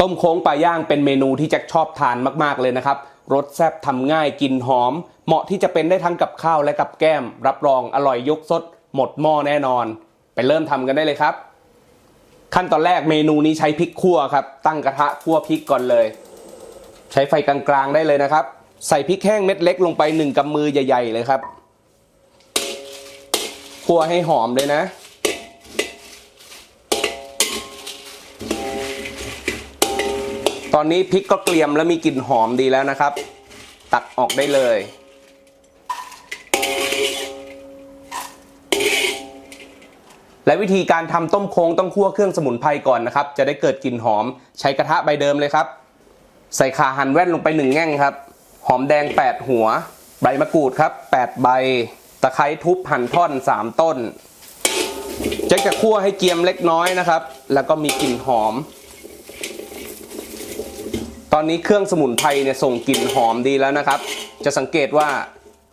ต้มโค้งปลาย่างเป็นเมนูที่แจ็คชอบทานมากๆเลยนะครับ รสแซ่บทำง่ายกินหอม เหมาะที่จะเป็นได้ทั้งกับข้าวและกับแก้ม รับรองอร่อยยกสด หมดหม้อแน่นอน ไปเริ่มทำกันได้เลยครับ ขั้นตอนแรกเมนูนี้ใช้พริกขั่วครับ ตั้งกระทะคั่วพริกก่อนเลย ใช้ไฟกลางๆได้เลยนะครับ ใส่พริกแห้งเม็ดเล็กลงไปหนึ่งกำมือใหญ่ ๆ เลยครับ คั่วให้หอมเลยนะ ตอนนี้พริกก็เกรียมและมีกลิ่นหอมดีแล้วนะครับ ตักออกได้เลย และวิธีการทำต้มโค้งต้องคั่วเครื่องสมุนไพรก่อนนะครับ จะได้เกิดกลิ่นหอม ใช้กระทะใบเดิมเลยครับ ใส่ข่าหั่นแว่นลงไปหนึ่งแง่งครับ หอมแดง 8 หัว ใบมะกรูดครับ 8 ใบ ตะไคร้ทุบหั่นท่อน 3 ต้นจ็คจะคั่วให้เกียมเล็กน้อยนะครับ แล้วก็มีกลิ่นหอม ตอนนี้เครื่องสมุนไพรเนี่ยส่งกลิ่นหอมดีแล้วนะครับ จะสังเกตว่า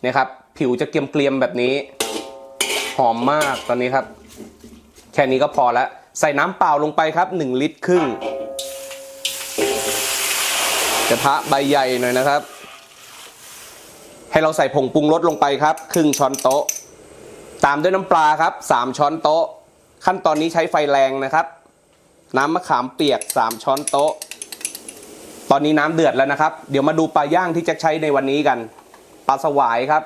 เนี่ยครับผิวจะเกรียมๆแบบนี้ หอมมากตอนนี้ครับ แค่นี้ก็พอแล้วใส่น้ำเปล่าลงไปครับ 1 ลิตรครึ่งกระทะใบใหญ่หน่อยนะครับ ให้เราใส่ผงปรุงรสลงไปครับ ครึ่งช้อนโต๊ะ ตามด้วยน้ำปลาครับ 3 ช้อนโต๊ะ ขั้นตอนนี้ใช้ไฟแรงนะครับ น้ำมะขามเปียก 3 ช้อนโต๊ะ ตอนนี้น้ำเดือดแล้วนะครับ เดี๋ยวมาดูปลาย่างที่จะใช้ในวันนี้กันปลาสวายครับ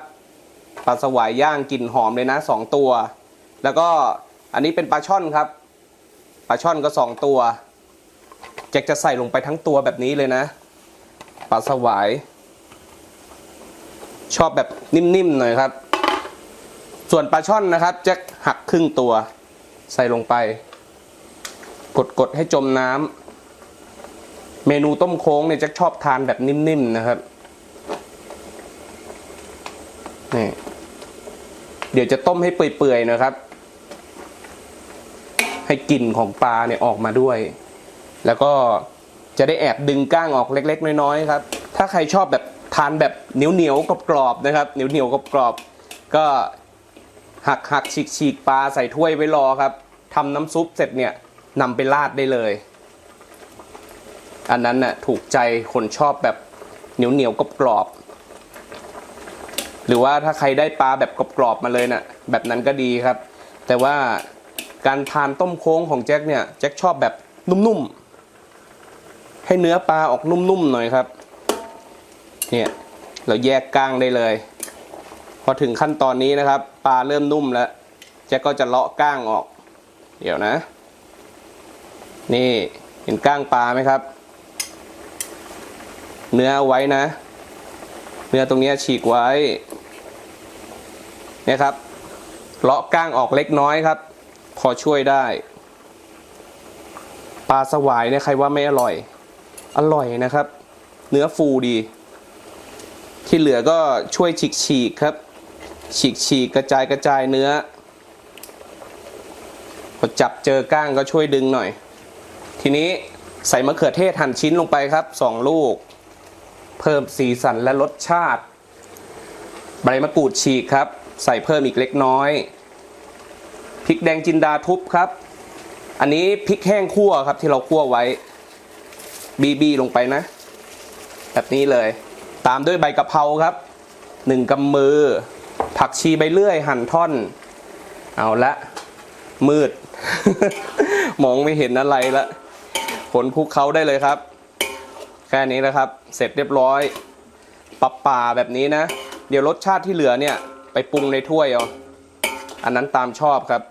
ปลาสวายย่างกลิ่นหอมเลยนะสองตัว แล้วก็อันนี้เป็นปลาช่อนครับปลาช่อนก็สองตัวแจ็คจะใส่ลงไปทั้งตัวแบบนี้เลยนะปลาสวายชอบแบบนิ่มๆหน่อยครับ ส่วนปลาช่อนนะครับแจ็คหักครึ่งตัว ใส่ลงไป กดๆให้จมน้ำ เมนูต้มโค้งเนี่ยแจ็คชอบทานแบบนิ่มๆนะครับนี่เดี๋ยวจะต้มให้เปื่อยๆนะครับ ให้กลิ่นของปลาเนี่ยออกมาด้วย แล้วก็จะได้แอบดึงก้างออกเล็ก ๆ น้อยๆครับ ถ้าใครชอบแบบทานแบบเหนียวๆกรอบๆนะครับเหนียวๆกรอบๆก็หักหักฉีกฉีกๆปลาใส่ถ้วยไว้รอครับทำน้ำซุปเสร็จเนี่ยนำไปราดได้เลย อันนั้นน่ะถูกใจคนชอบแบบเหนียวเหนียวๆกรอบๆหรือว่าถ้าใครได้ปลาแบบกรอบๆมาเลยน่ะแบบนั้นก็ดีครับ แต่ว่าการทานต้มโค้งของแจ็คเนี่ยแจ็คชอบแบบนุ่มๆ ให้เนื้อปลาออกนุ่มๆหน่อยครับ เนี่ยเราแยกก้างได้เลย พอถึงขั้นตอนนี้นะครับ ปลาเริ่มนุ่มแล้วแจ็คก็จะเลาะก้างออก เดี๋ยวนะ นี่เห็นก้างปลาไหมครับ เนื้อไว้นะ เนื้อตรงนี้ฉีกไว้เนี่ยครับเลาะก้างออกเล็กน้อยครับ พอช่วยได้ ปลาสวายเนี่ยใครว่าไม่อร่อย อร่อยนะครับ เนื้อฟูดี ที่เหลือก็ช่วยฉีกฉีกครับ ฉีกฉีกกระจายกระจายเนื้อพอจับเจอก้างก็ช่วยดึงหน่อย ทีนี้ใส่มะเขือเทศหั่นชิ้นลงไปครับสองลูก เพิ่มสีสันและรสชาติ ใบมะกรูดฉีกครับ ใส่เพิ่มอีกเล็กน้อยพริกแดงจินดาทุบครับ อันนี้พริกแห้งคั่วครับที่เราคั่วไว้ บีบีลงไปนะ แบบนี้เลย ตามด้วยใบกะเพราครับหนึ่งกำมือ ผักชีใบเลื่อยหั่นท่อน เอาละ มืด มองไม่เห็นอะไรละผลคลุกเขาได้เลยครับ ค่นี้นะครับ เสร็จเรียบร้อยปลาป่าแบบนี้นะ เดี๋ยวรสชาติที่เหลือเนี่ย ไปปรุงในถ้วยเอาอันนั้นตามชอบครับ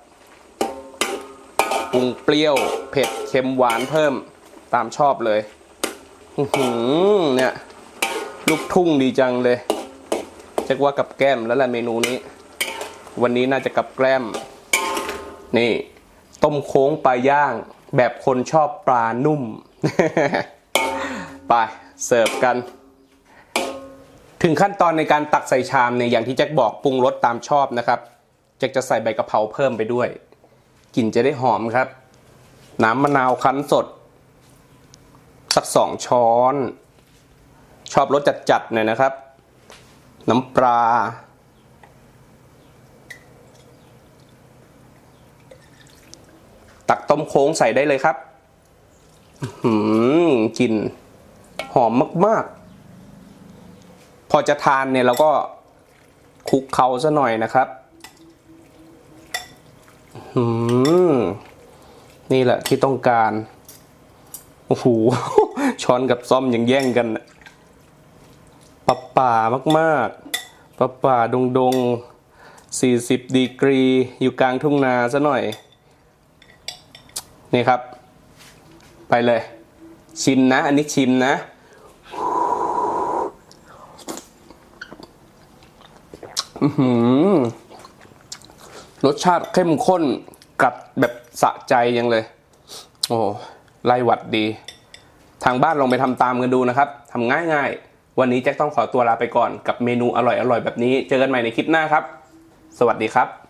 ปรุงเปรี้ยว เผ็ดเค็มหวานเพิ่มตามชอบเลยหือเนี่ย ลูกทุ่งดีจังเลยจะว่ากับแก้มแล้วแหละเมนูนี้ วันนี้น่าจะกับแกล้ม นี่ ต้มโค้งปลาย่าง แบบคนชอบปลานุ่ม ไปเสิร์ฟกัน ถึงขั้นตอนในการตักใส่ชามเนี่ยอย่างที่แจ็คบอกปรุงรสตามชอบนะครับแจ็คจะใส่ใบกะเพราเพิ่มไปด้วยกลิ่นจะได้หอมครับ น้ำมะนาวคั้นสด สักสองช้อน ชอบรสจัดๆหน่อยนะครับ น้ำปลาตักต้มโค้งใส่ได้เลยครับ หืมกลิ่น หอมมาก ๆ พอจะทานเนี่ยเราก็คลุกเคล้าซะหน่อยนะครับหืมนี่แหละที่ต้องการ โอ้โห ช้อนกับซ่อมยังแย่งกันน่ะป่ามากๆป่าป่าดงดงสี่สิบดีกรี อยู่กลางทุ่งนาซะหน่อย นี่ครับ ไปเลย ชิมนะ อันนี้ชิมนะ อื้อหือ รสชาติเข้มข้น กัดแบบสะใจยังเลย โอ้ไล่หวัดดี ทางบ้านลองไปทำตามกันดูนะครับทำง่ายๆ วันนี้แจ็คต้องขอตัวลาไปก่อนกับเมนูอร่อยๆ แบบนี้ เจอกันใหม่ในคลิปหน้าครับ สวัสดีครับ